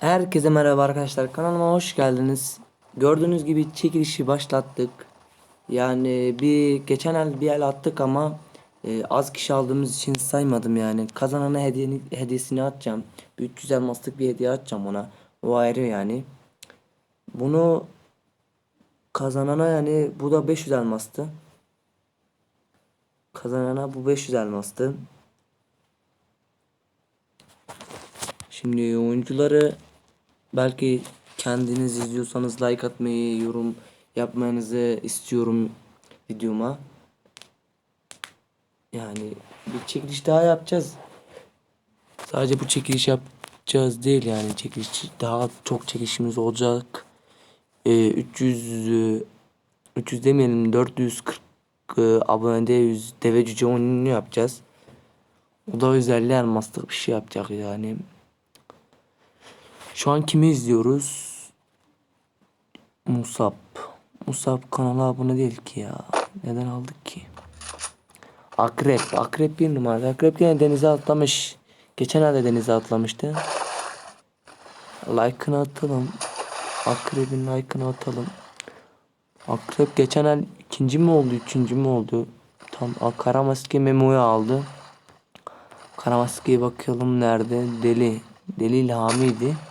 Herkese merhaba arkadaşlar kanalıma hoş geldiniz. Gördüğünüz gibi çekilişi başlattık. Yani bir geçen el bir el attık ama e, az kişi aldığımız için saymadım yani. Kazanana hediyeni, hediyesini atacağım. Bir 300 elmaslık bir hediye atacağım ona. O ayrı yani. Bunu kazanana yani bu da 500 elmastı. Kazanana bu 500 elmastı. Şimdi oyuncuları belki kendiniz izliyorsanız like atmayı, yorum yapmanızı istiyorum videoma. Yani bir çekiliş daha yapacağız. Sadece bu çekiliş yapacağız değil yani çekiliş daha çok çekilişimiz olacak. Ee, 300 e, 300 demeyelim 440 e, abonede 100 deve cüce oyununu yapacağız. O da özelliği elmaslık bir şey yapacak yani. Şu an kimi izliyoruz? Musab. Musab kanala abone değil ki ya. Neden aldık ki? Akrep. Akrep bir numara. Akrep yine denize atlamış. Geçen ayda denize atlamıştı. Like'ını atalım. Akrebin like'ını atalım. Akrep geçen ay ikinci mi oldu, üçüncü mü oldu? Tam Aa, kara maske memoyu aldı. Kara maskeye bakalım nerede? Deli. Deli İlhami'ydi.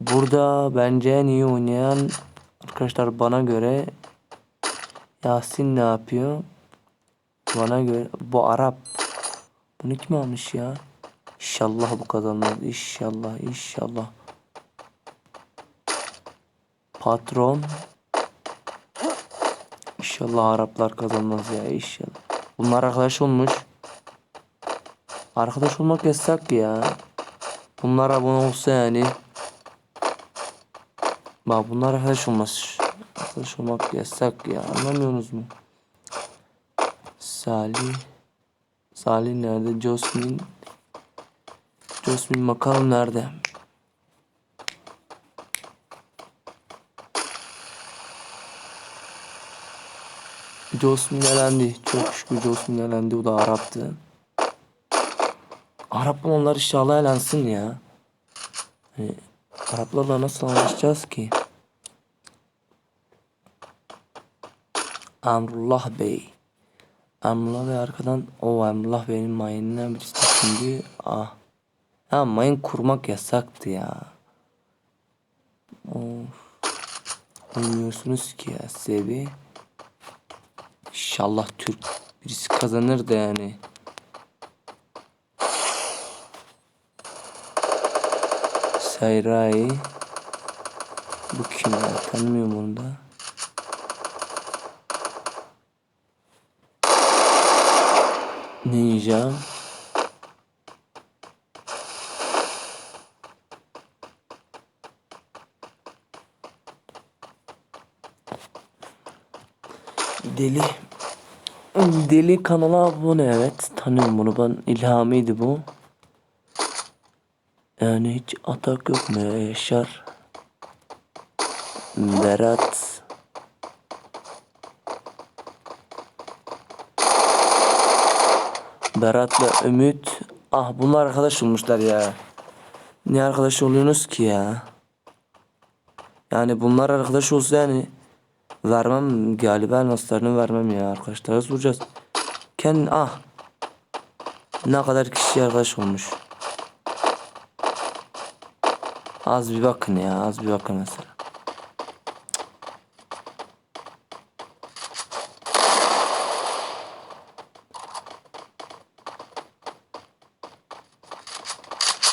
Burada bence en iyi oynayan arkadaşlar bana göre Yasin ne yapıyor? Bana göre bu Arap. Bunu kim almış ya? İnşallah bu kazanmaz. İnşallah inşallah. Patron. İnşallah Araplar kazanmaz ya inşallah. Bunlar arkadaş olmuş. Arkadaş olmak yasak ya. Bunlar abone olsa yani. Bak bunlar arkadaş olmaz. Arkadaş olmak yasak ya. Anlamıyorsunuz mu? Salih. Salih nerede? Josmin. Josmin bakalım nerede? Josmin elendi. Çok şükür Josmin elendi. O da Arap'tı. Arap onlar inşallah elensin ya. Hani Araplarla nasıl anlaşacağız ki? Emrullah Bey. Emrullah Bey arkadan o Emrullah Bey'in mayınından birisi şimdi ah. Ha mayın kurmak yasaktı ya. Of. Bilmiyorsunuz ki ya sevi. İnşallah Türk birisi kazanır da yani. Sayrai. Bu kim ya? Tanımıyorum onu da. Ne? Deli. Deli kanala abone evet. Tanıyorum bunu ben. İlhami'ydi bu. Yani hiç atak yok mu ya Yaşar? Berat. Berat'la Ümit. Ah bunlar arkadaş olmuşlar ya. Niye arkadaş oluyorsunuz ki ya? Yani bunlar arkadaş olsa yani vermem galiba elmaslarını vermem ya arkadaşlara soracağız. Kendi ah ne kadar kişi arkadaş olmuş. Az bir bakın ya az bir bakın mesela.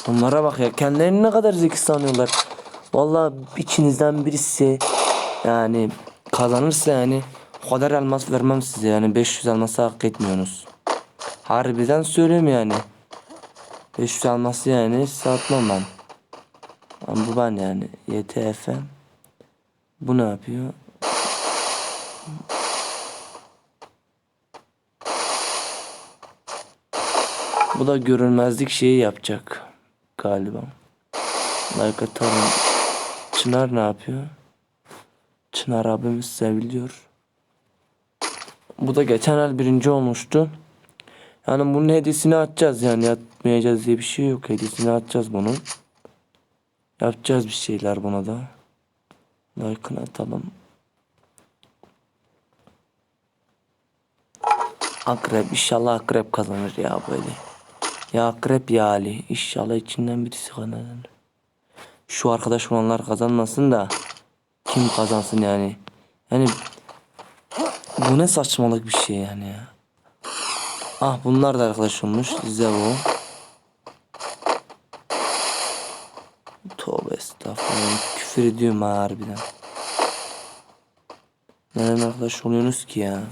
Onlara bak ya kendilerini ne kadar zeki sanıyorlar. Vallahi içinizden birisi yani kazanırsa yani o kadar elmas vermem size yani 500 elması hak etmiyorsunuz. Harbiden söylüyorum yani. 500 elması yani satmam ben. Ama bu ben yani YTF. Bu ne yapıyor? Bu da görünmezlik şeyi yapacak galiba. Like atalım. Çınar ne yapıyor? Çınar abimiz seviliyor. Bu da geçen el birinci olmuştu. Yani bunun hediyesini atacağız yani yatmayacağız diye bir şey yok. Hediyesini atacağız bunun. Yapacağız bir şeyler buna da. Like'ını atalım. Akrep inşallah akrep kazanır ya böyle. Ya akrep ya Ali. İnşallah içinden birisi kazanır. Şu arkadaş olanlar kazanmasın da kim kazansın yani. Yani bu ne saçmalık bir şey yani ya. Ah bunlar da arkadaş olmuş. Size bu. Tövbe estağfurullah. Küfür ediyorum ha harbiden. Neden arkadaş oluyorsunuz ki ya?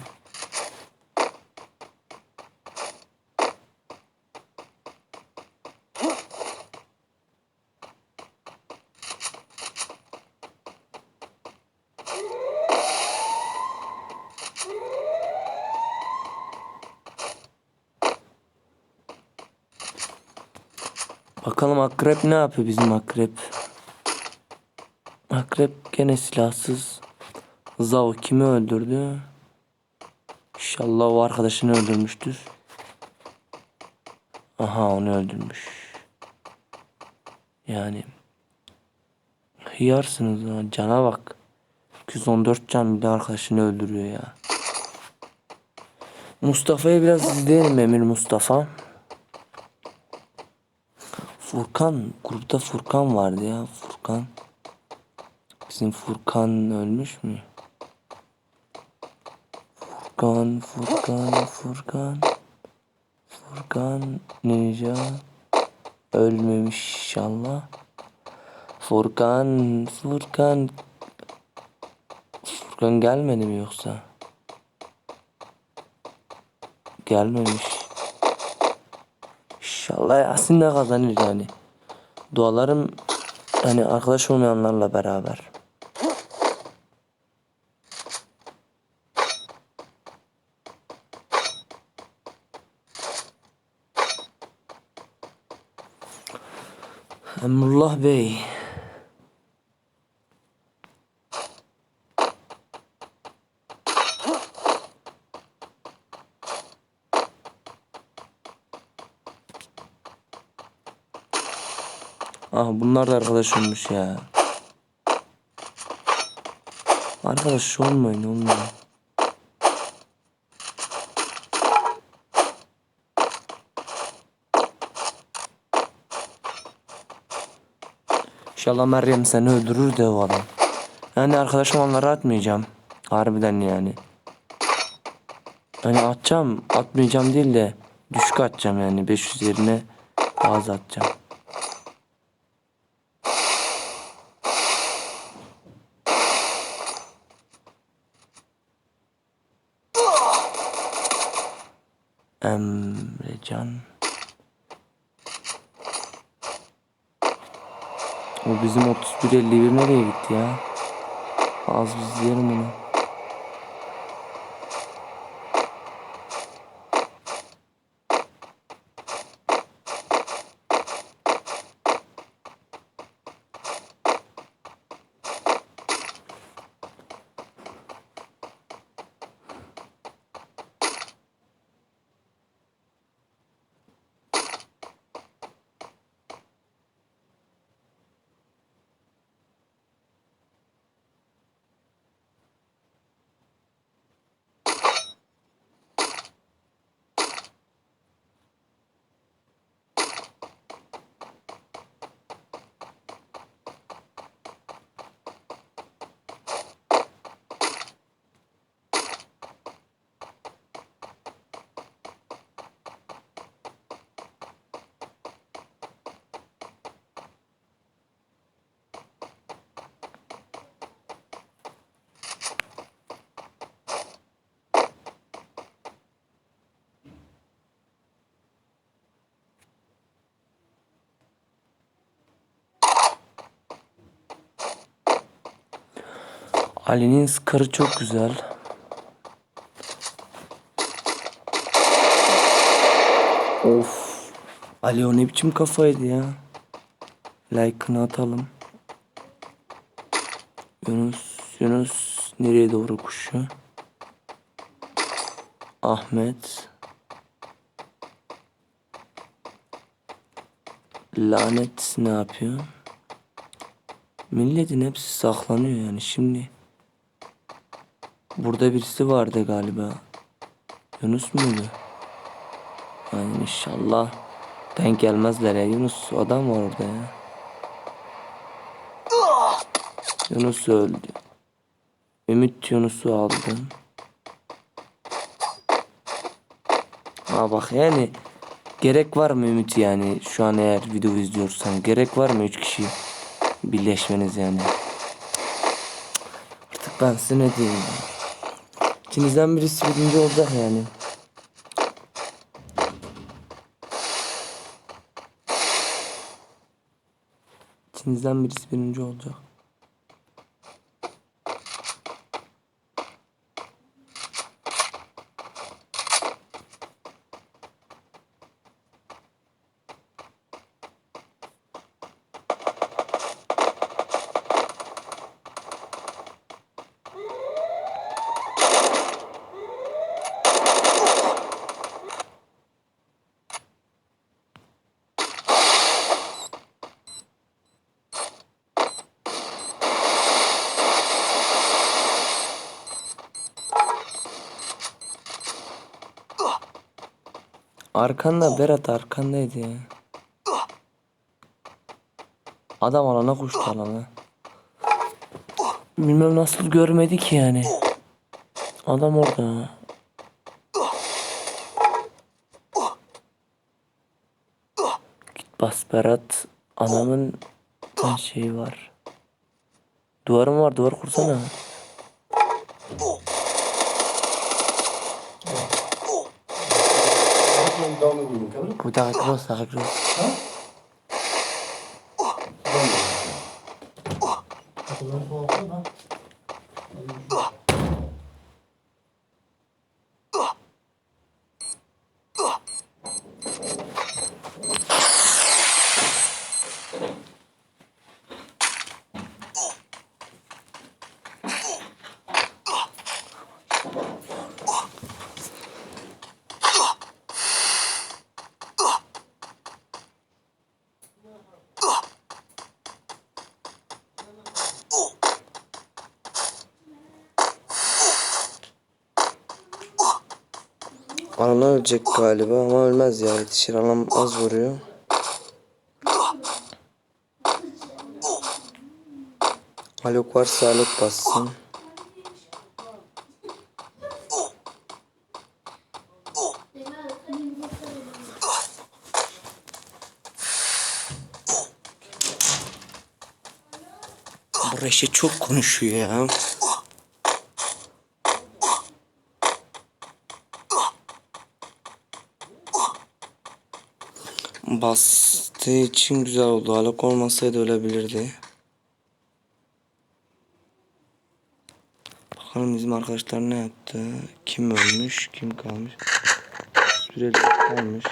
Bakalım akrep ne yapıyor bizim akrep? Akrep gene silahsız. Zao kimi öldürdü? İnşallah o arkadaşını öldürmüştür. Aha onu öldürmüş. Yani hıyarsınız ha cana bak. 214 can bir de arkadaşını öldürüyor ya. Mustafa'yı biraz izleyelim Emir Mustafa. Furkan grupta Furkan vardı ya Furkan. Bizim Furkan ölmüş mü? Furkan, Furkan, Furkan. Furkan Ninja ölmemiş inşallah. Furkan, Furkan. Furkan gelmedi mi yoksa? Gelmemiş. İnşallah Yasin de kazanır yani. Dualarım hani arkadaş olmayanlarla beraber. Emrullah Bey. Ah bunlar da arkadaş olmuş ya. Arkadaş olmayın olmayın. İnşallah Meryem seni öldürür de o adam. Yani arkadaşım onları atmayacağım. Harbiden yani. Hani atacağım, atmayacağım değil de düşük atacağım yani 500 yerine az atacağım. Emrecan. O bizim 3151 nereye gitti ya? Az biz izleyelim onu. Ali'nin skarı çok güzel. Of. Ali o ne biçim kafaydı ya. Like'ını atalım. Yunus, Yunus nereye doğru koşuyor? Ahmet. Lanet ne yapıyor? Milletin hepsi saklanıyor yani şimdi. Burada birisi vardı galiba. Yunus muydu? Yani inşallah denk gelmezler ya. Yunus adam var orada ya. Yunus öldü. Ümit Yunus'u aldı. Ha bak yani gerek var mı Ümit yani şu an eğer video izliyorsan gerek var mı üç kişi birleşmeniz yani. Artık ben size ne diyeyim. İkinizden birisi birinci olacak yani. İkinizden birisi birinci olacak. Arkanda Berat arkandaydı ya. Adam alana koştu alana. Bilmem nasıl görmedi ki yani. Adam orada. Git bas Berat. Adamın şeyi var. Duvarım var duvar kursana. Edeyim bakalım. Bu da cross da cross. Kapıları soğukta da. Alana ölecek galiba ama ölmez ya. Yetişir alan az vuruyor. Haluk varsa Haluk bassın. Bu Reşe çok konuşuyor ya. Bastığı için güzel oldu. Haluk olmasaydı ölebilirdi. Bakalım bizim arkadaşlar ne yaptı? Kim ölmüş? Kim kalmış? Süreli kalmış.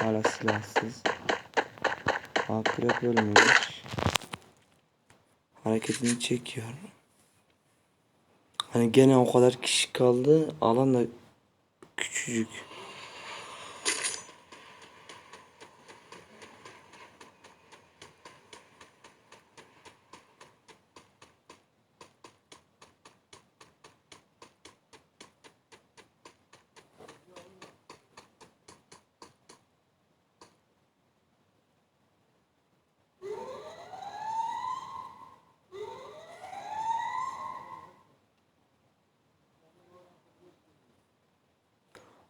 Hala silahsız. Akrep ölmemiş. Hareketini çekiyor. Hani gene o kadar kişi kaldı. Alan da küçücük.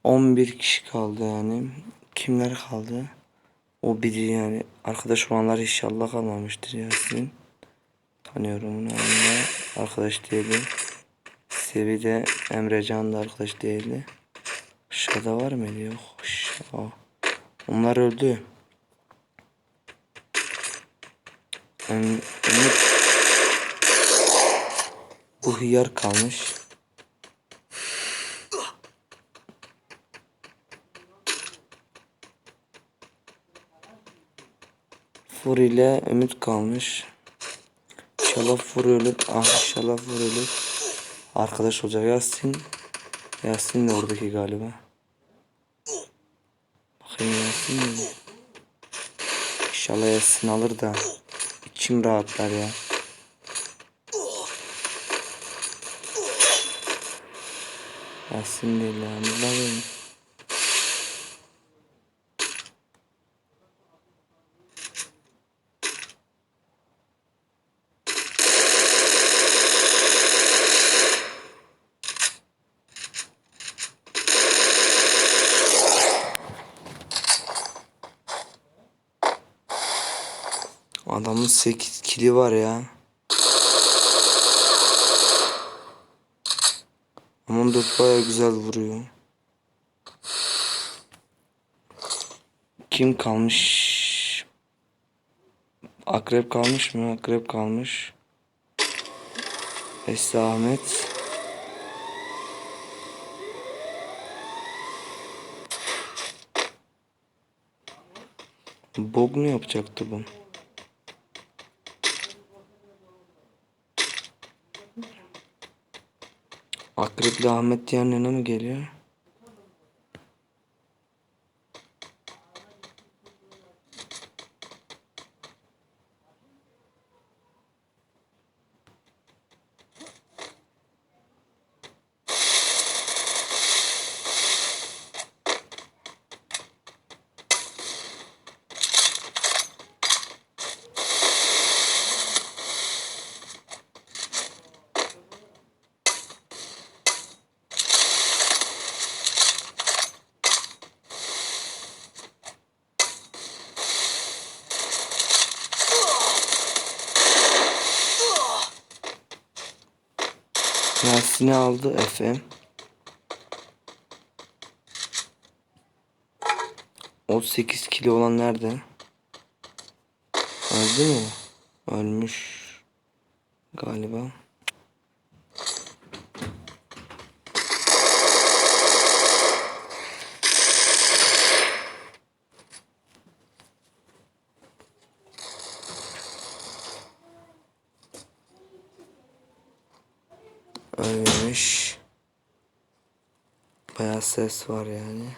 On bir kişi kaldı yani. Kimler kaldı? O biri yani. Arkadaş olanlar inşallah kalmamıştır Yasin. Tanıyorum onu arkadaş değildi. Sevi de Emrecan da arkadaş değildi. Aşağıda var mıydı? Yok. Aşağı. Onlar öldü. Em- bu hıyar kalmış. Fur ile Ümit kalmış. İnşallah Fur ölür. Ah inşallah Fur ölür. Arkadaş olacak Yasin. Yasin de oradaki galiba. Bakayım Yasin mi? İnşallah Yasin alır da. İçim rahatlar ya. Yasin değil ya. Ne 8 kili var ya. Aman dört baya güzel vuruyor. Kim kalmış? Akrep kalmış mı? Akrep kalmış. Esra Ahmet. Bog mu yapacaktı bu? Akrepli Ahmet diğer nene mi geliyor? Yasin'i aldı Efe. O 8 kilo olan nerede? Öldü mü? Ölmüş. Galiba. Ölmemiş. Bayağı ses var yani.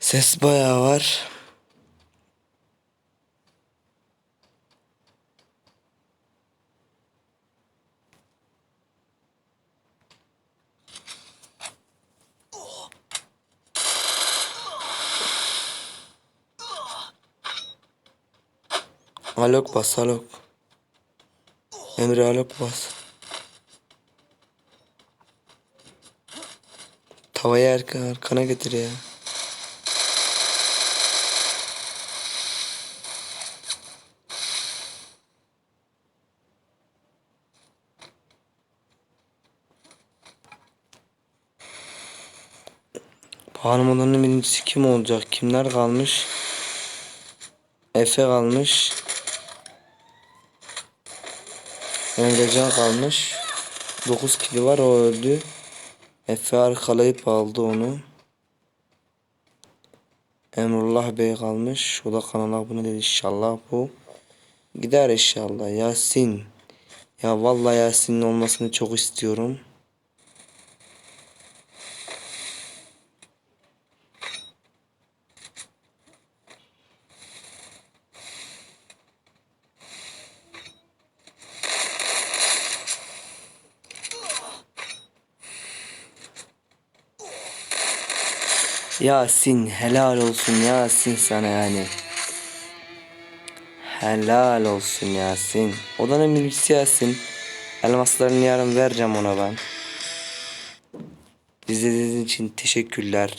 Ses bayağı var. Alok bas alok. Emre alok bas. Tavayı arka, arkana getir ya. Hanım birincisi kim olacak? Kimler kalmış? Efe kalmış. Emrecan kalmış. 9 kili var o öldü. Efe arkalayıp aldı onu. Emrullah Bey kalmış. O da kanala abone değil inşallah bu. Gider inşallah. Yasin. Ya vallahi Yasin'in olmasını çok istiyorum. Yasin helal olsun Yasin sana yani. Helal olsun Yasin. Odanın birincisi Yasin. Elmaslarını yarın vereceğim ona ben. İzlediğiniz için teşekkürler.